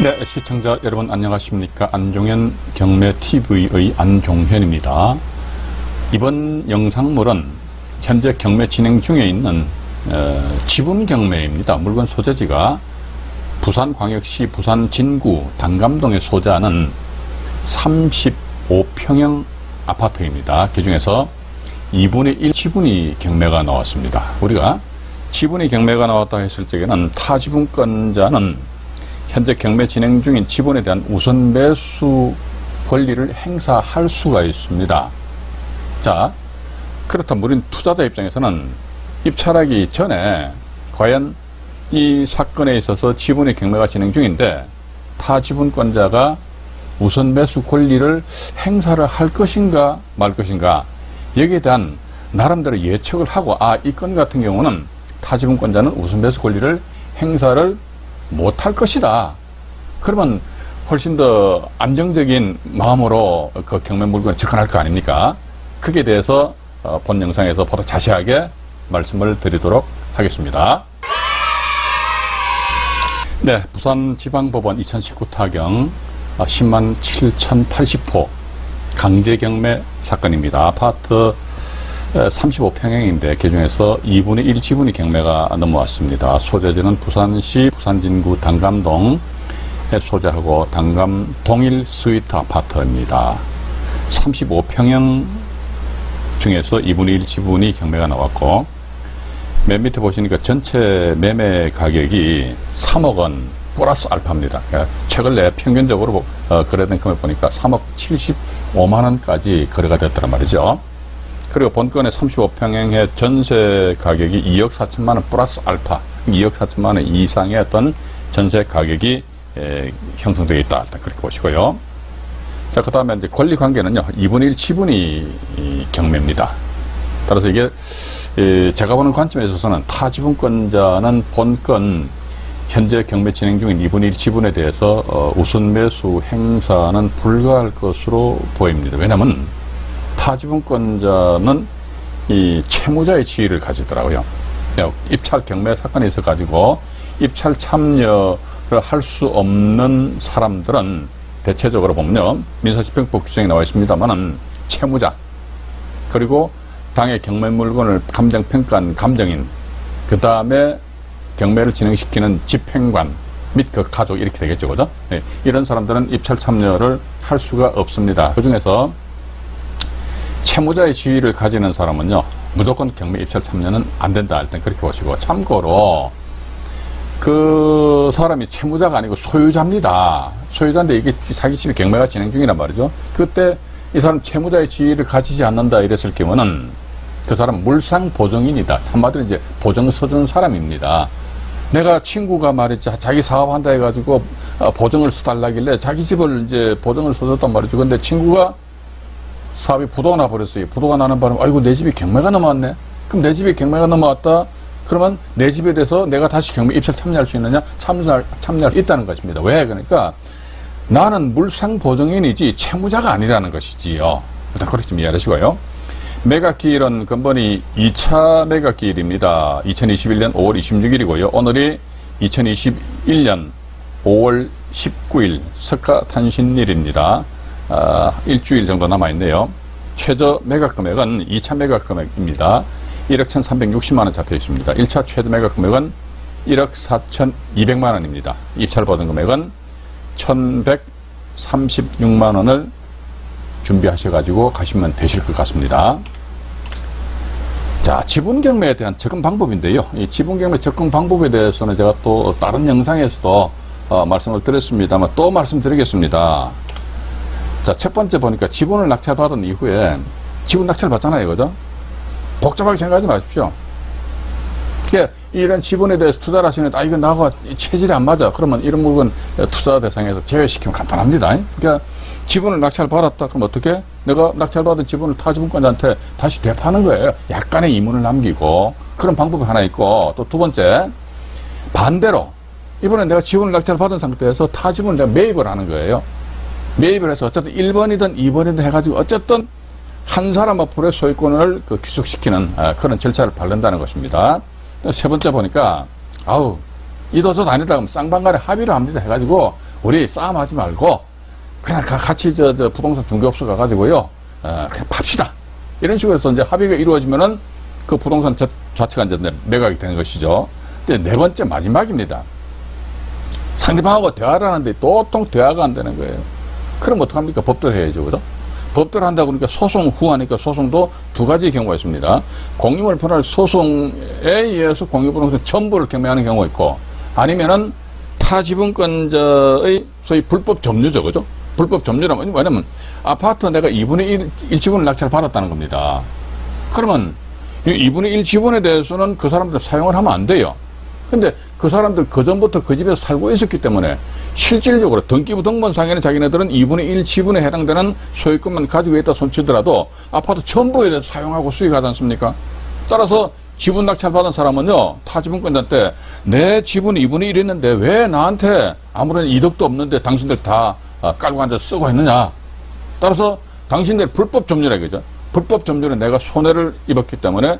네, 시청자 여러분 안녕하십니까. 안종현 경매TV의 안종현입니다. 이번 영상물은 현재 경매 진행 중에 있는 어, 지분 경매입니다. 물건 소재지가 부산광역시 부산 진구 단감동에 소재하는 35평형 아파트입니다. 그 중에서 2분의 1 지분이 경매가 나왔습니다. 우리가 지분이 경매가 나왔다 했을 적에는 타지분권자는 현재 경매 진행 중인 지분에 대한 우선 매수 권리를 행사할 수가 있습니다. 자, 그렇다면 우린 투자자 입장에서는 입찰하기 전에 과연 이 사건에 있어서 지분의 경매가 진행 중인데 타 지분권자가 우선 매수 권리를 행사를 할 것인가 말 것인가 여기에 대한 나름대로 예측을 하고 아 이 건 같은 경우는 타 지분권자는 우선 매수 권리를 행사를 못할 것이다. 그러면 훨씬 더 안정적인 마음으로 그 경매 물건을 접근할 거 아닙니까? 크게 대해서 어, 본 영상에서 보다 자세하게 말씀을 드리도록 하겠습니다. 네, 부산지방법원 2019 타경 10만 7,080호 강제 경매 사건입니다. 아파트 35평형인데 그중에서 2분의 1 지분이 경매가 넘어왔습니다. 소재지는 부산시 부산진구 단감동에 소재하고 단감 동일 스위트 아파트입니다. 35평형 중에서 2분의 1 지분이 경매가 나왔고 맨 밑에 보시니까 전체 매매 가격이 3억 원 플러스 알파입니다. 그러니까 최근 내 평균적으로 어, 거래된 금액 보니까 3억 75만 원까지 거래가 됐다는 말이죠. 그리고 본건의 35평형의 전세 가격이 2억 4천만 원 플러스 알파, 2억 4천만 원 이상의 어떤 전세 가격이 에, 형성되어 있다. 그렇게 보시고요. 자, 그 다음에 이제 권리 관계는요, 2분의 1 지분이 이 경매입니다. 따라서 이게 에, 제가 보는 관점에 있어서는 타지분권자는 본건 현재 경매 진행 중인 2분의 1 지분에 대해서 어, 우선 매수 행사는 불가할 것으로 보입니다. 왜냐하면 타지분권자는 이 채무자의 지위를 가지더라고요. 입찰 경매 사건이 있어가지고 입찰 참여를 할 수 없는 사람들은 대체적으로 보면요. 민사집행법 규정에 나와 있습니다만은 채무자 그리고 당의 경매 물건을 감정평가한 감정인 그 다음에 경매를 진행시키는 집행관 및 그 가족 이렇게 되겠죠. 그죠? 네. 이런 사람들은 입찰 참여를 할 수가 없습니다. 그 중에서 채무자의 지위를 가지는 사람은요, 무조건 경매 입찰 참여는 안 된다. 일단 그렇게 보시고. 참고로, 그 사람이 채무자가 아니고 소유자입니다. 소유자인데 이게 자기 집이 경매가 진행 중이란 말이죠. 그때 이 사람 채무자의 지위를 가지지 않는다 이랬을 경우는 그 사람 물상 보증인이다. 한마디로 이제 보증 서준 사람입니다. 내가 친구가 말이지 자기 사업한다 해가지고 어, 보증을 써달라길래 자기 집을 이제 보증을 써줬단 말이죠. 근데 친구가 사업이 부도가 나버렸어요. 부도가 나는 바람에, 아이고, 내 집이 경매가 넘어왔네? 그럼 내 집이 경매가 넘어왔다? 그러면 내 집에 대해서 내가 다시 경매 입찰 참여할 수 있느냐? 참여할, 참여할 수 있다는 것입니다. 왜? 그러니까 나는 물상 보증인이지 채무자가 아니라는 것이지요. 일단 그렇게 좀 이해하시고요. 매각기일은 근본이 2차 매각기일입니다. 2021년 5월 26일이고요. 오늘이 2021년 5월 19일 석가탄신일입니다. 아, 일주일 정도 남아있네요. 최저 매각 금액은 2차 매각 금액입니다. 1억 1,360만 원 잡혀 있습니다. 1차 최저 매각 금액은 1억 4,200만 원입니다. 입찰 받은 금액은 1,136만 원을 준비하셔가지고 가시면 되실 것 같습니다. 자, 지분 경매에 대한 접근 방법인데요. 이 지분 경매 접근 방법에 대해서는 제가 또 다른 영상에서도 어, 말씀을 드렸습니다만 또 말씀드리겠습니다. 자, 첫 번째 보니까 지분을 낙찰받은 이후에 지분 낙찰 받잖아요. 그죠? 복잡하게 생각하지 마십시오. 그러니까 이런 지분에 대해서 투자를 하시는데, 아, 이거 나하고 체질이 안 맞아. 그러면 이런 물건 투자 대상에서 제외시키면 간단합니다. 그러니까 지분을 낙찰받았다. 그럼 어떻게? 내가 낙찰받은 지분을 타 지분권자한테 다시 되파는 거예요. 약간의 이문을 남기고. 그런 방법이 하나 있고, 또 두 번째, 반대로, 이번에 내가 지분을 낙찰받은 상태에서 타 지분을 내가 매입을 하는 거예요. 매입을 해서 어쨌든 1번이든 2번이든 해가지고 어쨌든 한 사람 앞으로의 소유권을 그 귀속시키는 아, 그런 절차를 밟는다는 것입니다. 세 번째 보니까 아우 이도저도 아니다 그러면 쌍방간에 합의를 합니다 해가지고 우리 싸움하지 말고 그냥 가- 같이 저, 저 부동산 중개업소 가가지고요 어, 그냥 팝시다 이런 식으로 해서 이제 합의가 이루어지면은 그 부동산 자, 자체가 이제 매- 매각이 되는 것이죠. 근데 네 번째 마지막입니다. 상대방하고 대화를 하는데 도통 대화가 안 되는 거예요. 그럼 어떡합니까? 법대로 해야죠. 그죠? 법대로 한다고 그러니까 소송 후 하니까 소송도 두 가지 경우가 있습니다. 공유물 분할 소송에 의해서 공유부동산 전부를 경매하는 경우가 있고 아니면은 타지분권자의 소위 불법 점유죠. 그죠? 불법 점유라면 뭐냐면 아파트 내가 2분의 1, 1 지분을 낙찰 받았다는 겁니다. 그러면 이 2분의 1 지분에 대해서는 그 사람들 사용을 하면 안 돼요. 근데 그 사람들 그 전부터 그 집에서 살고 있었기 때문에 실질적으로 등기부 등본상에는 자기네들은 2분의 1 지분에 해당되는 소유권만 가지고 있다 손치더라도 아파트 전부에 대해서 사용하고 수익하지 않습니까? 따라서 지분 낙찰 받은 사람은요, 타 지분권자한테 내 지분 2분의 1 있는데 왜 나한테 아무런 이득도 없는데 당신들 다 어, 깔고 앉아 쓰고 있느냐? 따라서 당신들 불법 점유라 이거죠. 불법 점유는 내가 손해를 입었기 때문에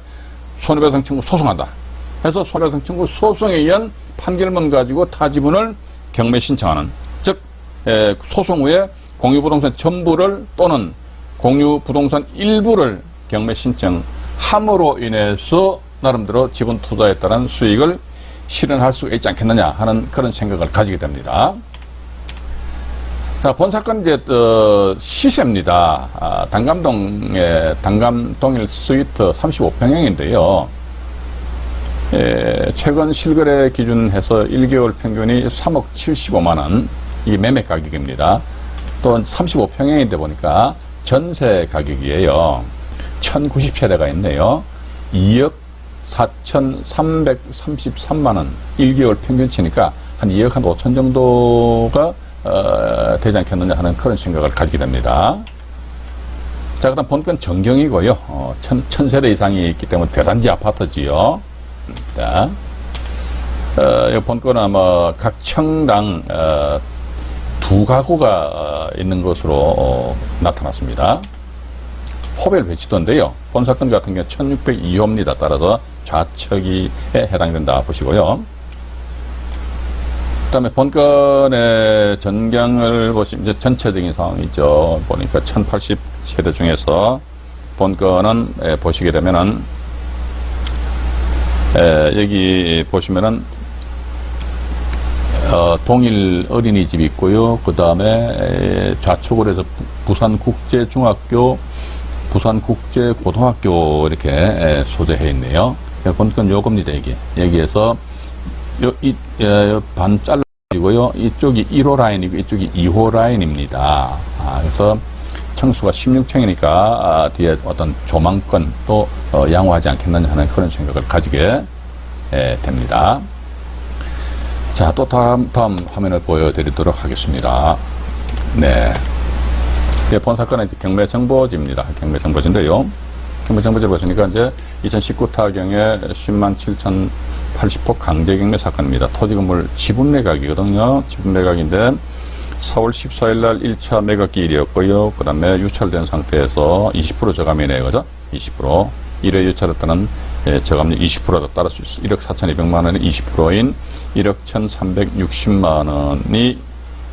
손해배상 청구 소송한다. 해서 손해배상 청구 소송에 의한 판결문 가지고 타 지분을 경매 신청하는 즉 에, 소송 후에 공유부동산 전부를 또는 공유부동산 일부를 경매 신청함으로 인해서 나름대로 지분 투자에 따른 수익을 실현할 수 있지 않겠느냐 하는 그런 생각을 가지게 됩니다. 자, 본 사건 이제 어, 시세입니다. 아, 단감동의 단감 동일 스위트 35평형인데요. 예, 최근 실거래 기준해서 1개월 평균이 3억 75만 원, 이 매매 가격입니다. 또 35평형인데 보니까 전세 가격이에요. 1090세대가 있네요. 2억 4,333만 원, 1개월 평균치니까 한 2억 한 5천 정도가 어, 되지 않겠느냐 하는 그런 생각을 가지게 됩니다. 자, 그 다음 본건 정경이고요. 어, 천, 천 세대 이상이 있기 때문에 대단지 아파트지요. 자, 어, 이 본건은 아마 각 청당, 어, 두 가구가 어, 있는 것으로 어, 나타났습니다. 호별 배치도인데요. 본 사건 같은 경우 1602호입니다. 따라서 좌측에 해당된다 보시고요. 그 다음에 본건의 전경을 보시면 이제 전체적인 상황이죠. 보니까 1080 세대 중에서 본건은 에, 보시게 되면은 에, 여기 보시면은 어, 동일 어린이집 있고요. 그 다음에 좌측으로 해서 부산국제중학교, 부산국제고등학교 이렇게 에, 소재해 있네요. 본건 요겁니다, 이게. 여기에서 요, 이, 예, 반 잘라지고요. 이쪽이 1호 라인이고 이쪽이 2호 라인입니다. 아, 그래서 청수가 16층이니까 아, 뒤에 어떤 조망권 또 어, 양호하지 않겠느냐 하는 그런 생각을 가지게 예, 됩니다. 자, 또 다음, 다음 화면을 보여드리도록 하겠습니다. 네. 예, 본 사건은 경매정보지입니다. 경매정보지인데요. 경매정보지를 보시니까 이제 2019 타경에 10만 7천 80호 강제경매 사건입니다. 토지 건물 지분 매각이거든요. 지분 매각인데 4월 14일 날 1차 매각기일이었고요. 그 다음에 유찰된 상태에서 20% 저감이네요. 그죠? 20%. 1회 유찰했다는 예, 저감률 20%다 따를 수 있어. 1억 4,200만 원의 20%인 1억 1,360만 원이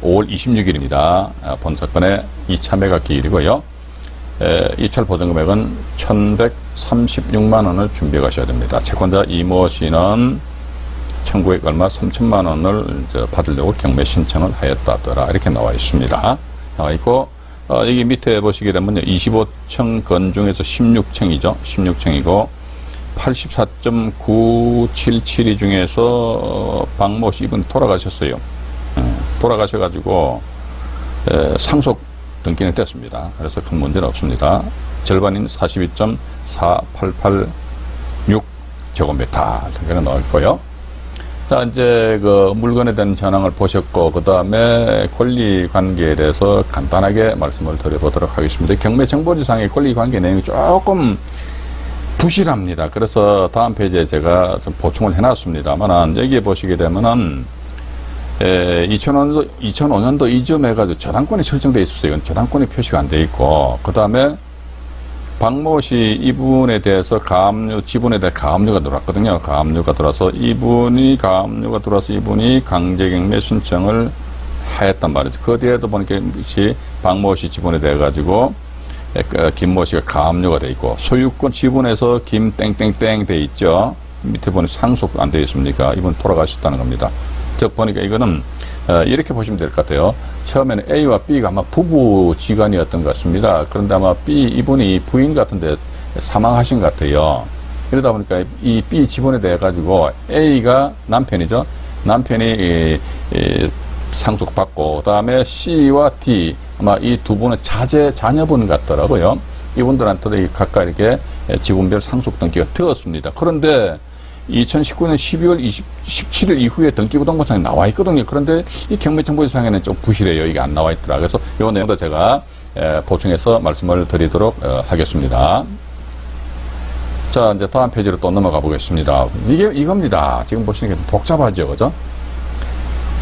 5월 26일입니다. 아, 본 사건의 2차 매각기일이고요. 에, 입찰 보전 금액은 1,136만 원을 준비해 가셔야 됩니다. 채권자 이모 씨는 1,900 얼마 3천만 원을 받으려고 경매 신청을 하였다더라. 이렇게 나와 있습니다. 나와 있고, 어, 여기 밑에 보시게 되면 25층 건 중에서 16층이죠. 16층이고, 84.977위 중에서 어, 박모 씨 이분 돌아가셨어요. 예, 돌아가셔가지고, 에, 상속 등기는 됐습니다. 그래서 큰 문제는 없습니다. 절반인 42.4886 제곱미터 등기는 나와 있고요. 자, 이제 그 물건에 대한 전황을 보셨고, 그 다음에 권리 관계에 대해서 간단하게 말씀을 드려보도록 하겠습니다. 경매 정보지상의 권리 관계 내용이 조금 부실합니다. 그래서 다음 페이지에 제가 좀 보충을 해놨습니다만, 여기에 보시게 되면은, 에, 2005년도, 2005년도 이점 해가지고 저당권이 설정돼 있었어요. 이건 저당권이 표시가 안 돼 있고, 그 다음에 박모 씨 이분에 대해서 가압류, 지분에 대해 가압류가 들어왔거든요. 가압류가 들어와서 이분이, 가압류가 들어와서 이분이 강제경매 신청을 하였단 말이죠. 그 뒤에도 보니까 시 박모 씨 지분에 대해 가지고 김모 씨가 가압류가 돼 있고 소유권 지분에서 김 땡땡땡 돼 있죠. 밑에 보니 상속 안돼 있습니까? 이분 돌아가셨다는 겁니다. 즉 보니까 이거는 어, 이렇게 보시면 될 것 같아요. 처음에는 A와 B가 아마 부부 지간이었던 것 같습니다. 그런데 아마 B 이분이 부인 같은데 사망하신 것 같아요. 그러다 보니까 이 B 지분에 대해 가지고 A가 남편이죠. 남편이 이, 이 상속받고 그다음에 C와 D 아마 이 두 분은 자제 자녀분 같더라고요. 이분들한테도 이 각각 이렇게 지분별 상속 등기가 되었습니다. 그런데 2019년 12월 20, 17일 이후에 등기부등본상에 나와 있거든요. 그런데 이 경매정보상에는 좀 부실해요. 이게 안 나와 있더라. 그래서 이 내용도 제가 에, 보충해서 말씀을 드리도록 어, 하겠습니다. 자, 이제 다음 페이지로 또 넘어가 보겠습니다. 이게 이겁니다. 지금 보시는 게 복잡하죠. 그죠?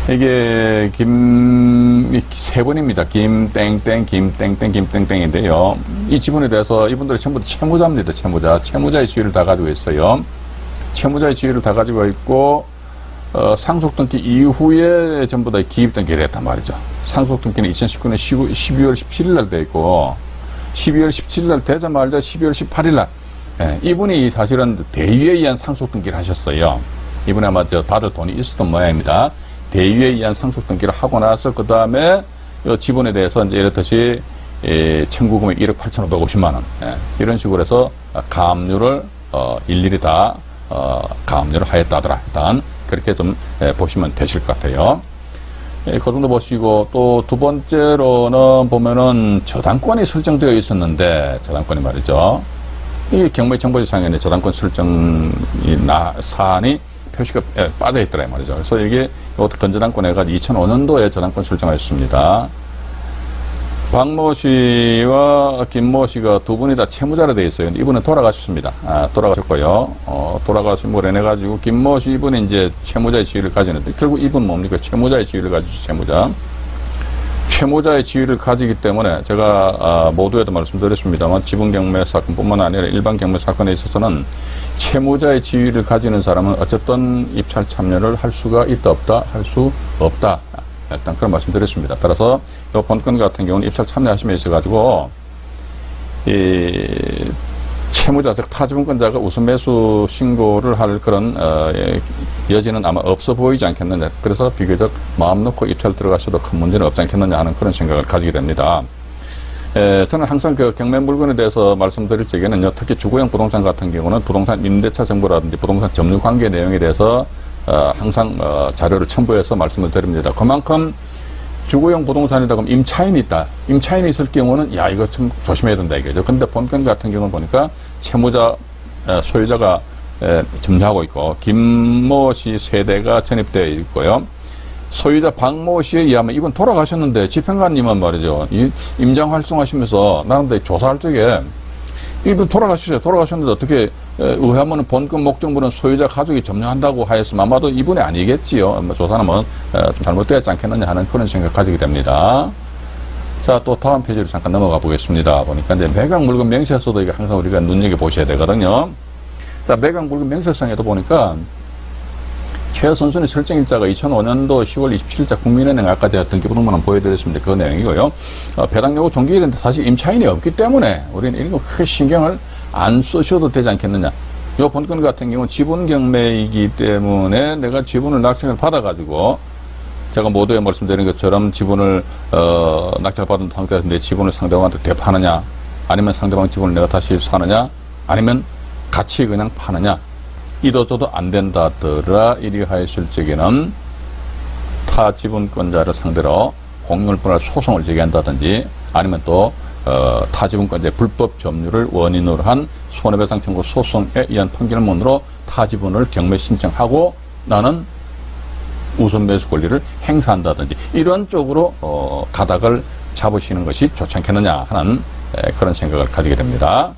이게 김, 세 분입니다. 김땡땡, 김땡땡, 김땡땡인데요. 이 지분에 대해서 이분들이 전부 다 채무자입니다. 채무자. 채무자의 지위를 다 가지고 있어요. 채무자의 지위를 다 가지고 있고, 어, 상속 등기 이후에 전부 다 기입 등기를 했단 말이죠. 상속 등기는 2019년 12월 17일 날 돼 있고, 12월 17일 날 되자마자 12월 18일 날, 예, 이분이 사실은 대위에 의한 상속 등기를 하셨어요. 이분이 아마 저 받을 돈이 있었던 모양입니다. 대위에 의한 상속 등기를 하고 나서 그 다음에 지분에 대해서 이제 이렇듯이 예, 청구금액 1억 8,550만 원 예, 이런 식으로 해서 가압류를 어, 일일이 다 어, 가압류를 하였다더라. 일단 그렇게 좀 예, 보시면 되실 것 같아요. 예, 그 정도 보시고 또 두 번째로는 보면은 저당권이 설정되어 있었는데 저당권이 말이죠. 이 경매 정보지상에는 저당권 설정이 나 사안이 표시가 예, 빠져 있더라 말이죠. 그래서 이게 이것도 건전한권 해가지고 2005년도에 저당권 설정하였습니다. 박모 씨와 김모 씨가 두 분이 다 채무자로 되어 있어요. 이분은 돌아가셨습니다. 아, 돌아가셨고요. 어, 돌아가신 걸 해가지고 김모 씨 이분이 이제 채무자의 지위를 가지는데 결국 이분 뭡니까? 채무자의 지위를 가지죠. 채무자. 채무자의 지위를 가지기 때문에 제가 아, 모두에도 말씀드렸습니다만 지분 경매 사건뿐만 아니라 일반 경매 사건에 있어서는 채무자의 지위를 가지는 사람은 어쨌든 입찰 참여를 할 수가 있다 없다 할 수 없다 일단 그런 말씀드렸습니다. 따라서 이 본건 같은 경우는 입찰 참여하심에 있어 가지고 이 채무자 즉 타지분권자가 우선 매수 신고를 할 그런 어, 예, 여지는 아마 없어 보이지 않겠느냐. 그래서 비교적 마음 놓고 입찰 들어가셔도 큰 문제는 없지 않겠느냐 하는 그런 생각을 가지게 됩니다. 에, 저는 항상 그 경매 물건에 대해서 말씀드릴 적에는요, 특히 주거용 부동산 같은 경우는 부동산 임대차 정보라든지 부동산 점유 관계 내용에 대해서 어, 항상 어, 자료를 첨부해서 말씀을 드립니다. 그만큼 주거용 부동산이다 그러면 임차인이 있다. 임차인이 있을 경우는 야 이거 좀 조심해야 된다 이거죠. 근데 본건 같은 경우는 보니까 채무자 에, 소유자가 에, 점유하고 있고 김모 씨 세대가 전입되어 있고요. 소유자 박모 씨에 의하면 이분 돌아가셨는데 집행관님은 말이죠. 이 임장 활성하시면서 나름대로 조사할 적에 이분 돌아가셨어요. 돌아가셨는데 어떻게 의하면 본건 목적물은 소유자 가족이 점유한다고 하였으면 아마도 이분이 아니겠지요. 뭐 조사는 잘못되었지 않겠느냐 하는 그런 생각 가지게 됩니다. 자, 또 다음 페이지로 잠깐 넘어가 보겠습니다. 보니까 이제 매각 물건 명세서도 이게 항상 우리가 눈여겨 보셔야 되거든요. 자, 매각 물건 명세성에도 보니까 최 선수의 설정 일자가 2005년도 10월 27일자 국민은행 아까 제가 등기부등본을 보여드렸습니다. 그 내용이고요. 어, 배당 요구 종기일인데 사실 임차인이 없기 때문에 우리는 이런 거 크게 신경을 안 쓰셔도 되지 않겠느냐. 요 본건 같은 경우는 지분 경매이기 때문에 내가 지분을 낙찰을 받아가지고 제가 모두에 말씀드린 것처럼 지분을 어, 낙찰 받은 상태에서 내 지분을 상대방한테 되파느냐 아니면 상대방 지분을 내가 다시 사느냐 아니면 같이 그냥 파느냐 이도 저도 안 된다더라 이리 하였을 적에는 타 지분권자를 상대로 공유물분할 소송을 제기한다든지 아니면 또 어, 타지분권자의 불법 점유를 원인으로 한 손해배상 청구 소송에 의한 판결문으로 타 지분을 경매 신청하고 나는 우선 매수 권리를 행사한다든지 이런 쪽으로 어, 가닥을 잡으시는 것이 좋지 않겠느냐 하는 에, 그런 생각을 가지게 됩니다.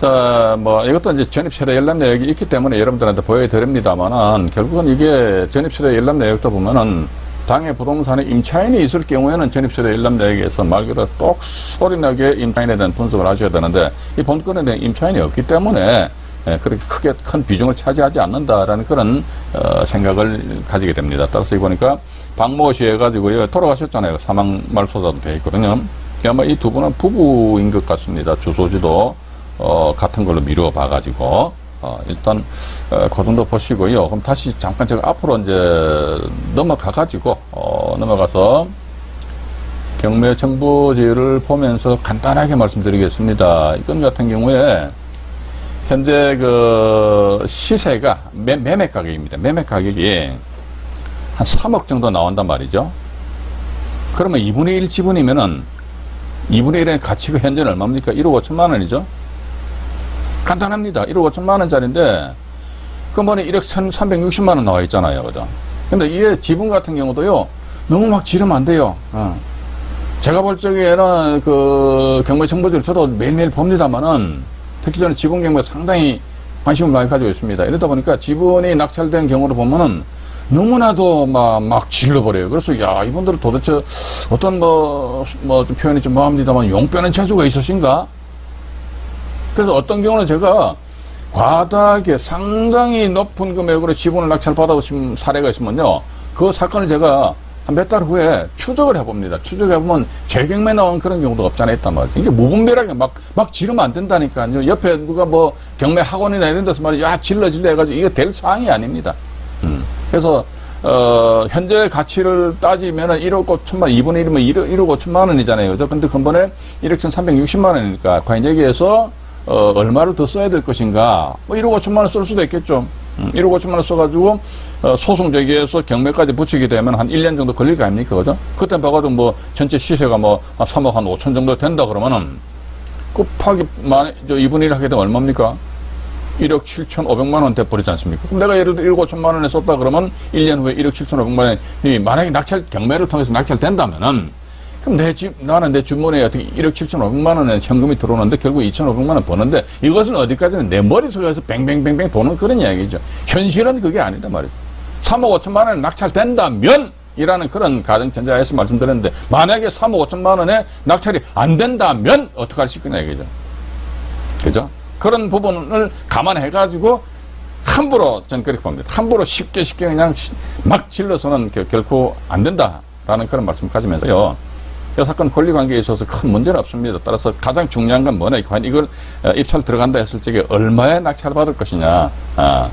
자, 뭐, 이것도 이제 전입세대 열람 내역이 있기 때문에 여러분들한테 보여드립니다만은, 결국은 이게 전입세대 열람 내역도 보면은, 당의 부동산에 임차인이 있을 경우에는 전입세대 열람 내역에서 말 그대로 똑 소리나게 임차인에 대한 분석을 하셔야 되는데, 이 본건에 대한 임차인이 없기 때문에, 예, 그렇게 크게 큰 비중을 차지하지 않는다라는 그런 어, 생각을 가지게 됩니다. 따라서 이 보니까 박모 씨 해가지고요 돌아가셨잖아요 사망 말소자도 돼 있거든요. 아마 이 두 분은 부부인 것 같습니다. 주소지도 어, 같은 걸로 미루어 봐가지고 어, 일단 어, 그 정도 보시고요. 그럼 다시 잠깐 제가 앞으로 이제 넘어가가지고 어, 넘어가서 경매 정보지를 보면서 간단하게 말씀드리겠습니다. 이건 같은 경우에 현재 그 시세가 매, 매매 가격입니다. 매매 가격이 한 3억 정도 나온단 말이죠. 그러면 2분의 1 지분이면은 2분의 1의 가치가 현재는 얼마입니까? 1억 5천만 원이죠. 간단합니다. 1억 5천만 원짜리인데 그번에 1억 1,360만 원 나와 있잖아요. 그죠? 근데 이게 지분 같은 경우도요. 너무 막 지르면 안 돼요. 어. 제가 볼 적에는 그 경매 정보지를 저도 매일매일 봅니다만은 특히 저는 지분 경매에 상당히 관심을 많이 가지고 있습니다. 이러다 보니까 지분이 낙찰된 경우를 보면은 너무나도 막, 막 질러버려요. 그래서, 야, 이분들은 도대체 어떤 뭐, 뭐, 좀 표현이 좀 뭐합니다만, 용뼈는 재주가 있으신가? 그래서 어떤 경우는 제가 과다하게 상당히 높은 금액으로 지분을 낙찰받아오신 사례가 있으면요. 그 사건을 제가 한 몇 달 후에 추적을 해봅니다. 추적해보면 재경매 나온 그런 경우도 없잖아 있단 말이죠. 이게 무분별하게 막, 막 지르면 안 된다니까요. 옆에 누가 뭐 경매 학원이나 이런 데서 말이야, 야, 질러 질러 해가지고 이게 될 사항이 아닙니다. 음. 그래서, 어, 현재 가치를 따지면은 1억 5천만, 2분의 1이면 1억, 1억 5천만 원이잖아요. 그죠? 근데 근본에 1억 1,360만 원이니까, 과연 여기에서, 어, 얼마를 더 써야 될 것인가? 뭐 1억 5천만 원 쓸 수도 있겠죠. 음, 1억 5천만 원 써가지고, 어, 소송 제기해서 경매까지 붙이게 되면 한 1년 정도 걸릴 거 아닙니까? 그죠? 그때 봐가지고 뭐, 전체 시세가 뭐, 한 3억 한 5천 정도 된다 그러면은, 곱하기, 만, 저 2분의 1 하게 되면 얼마입니까? 1억 7천5백만 원 돼버리지 않습니까? 그럼 내가 예를 들어 1억 5천만 원에 썼다 그러면 1년 후에 1억 7천5백만 원이 만약에 낙찰, 경매를 통해서 낙찰된다면은 그럼 내 집, 나는 내 주머니에 어떻게 1억 7천5백만 원의 현금이 들어오는데 결국 2천5백만 원 버는데 이것은 어디까지는 내 머릿속에서 뱅뱅뱅뱅 도는 그런 이야기죠. 현실은 그게 아니다 말이죠. 3억 5천만 원에 낙찰된다면 이라는 그런 가정전자에서 말씀드렸는데 만약에 3억 5천만 원에 낙찰이 안 된다면 어떻게 하실 거냐 이거죠. 그죠? 그런 부분을 감안해가지고 함부로 전 그렇게 봅니다. 함부로 쉽게 쉽게 그냥 시- 막 질러서는 겨- 결코 안 된다라는 그런 말씀 가지면서요. 이 사건 권리 관계에 있어서 큰 문제는 없습니다. 따라서 가장 중요한 건 뭐냐. 이걸 어, 입찰 들어간다 했을 적에 얼마에 낙찰 받을 것이냐. 아,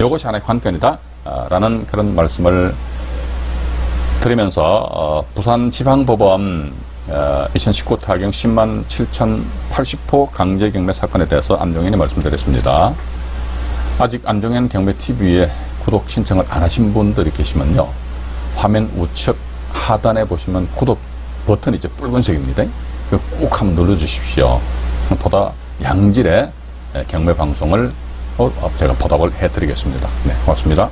요것이 하나의 관건이다. 아, 라는 그런 말씀을 드리면서 어, 부산 지방법원 어, 2019 타경 10만 7,080호 강제 경매 사건에 대해서 안종현이 말씀드렸습니다. 아직 안종현 경매TV에 구독 신청을 안 하신 분들이 계시면요. 화면 우측 하단에 보시면 구독 버튼이 이제 붉은색입니다. 그거 꼭 한번 눌러주십시오. 보다 양질의 경매 방송을 어, 제가 보답을 해드리겠습니다. 네, 고맙습니다.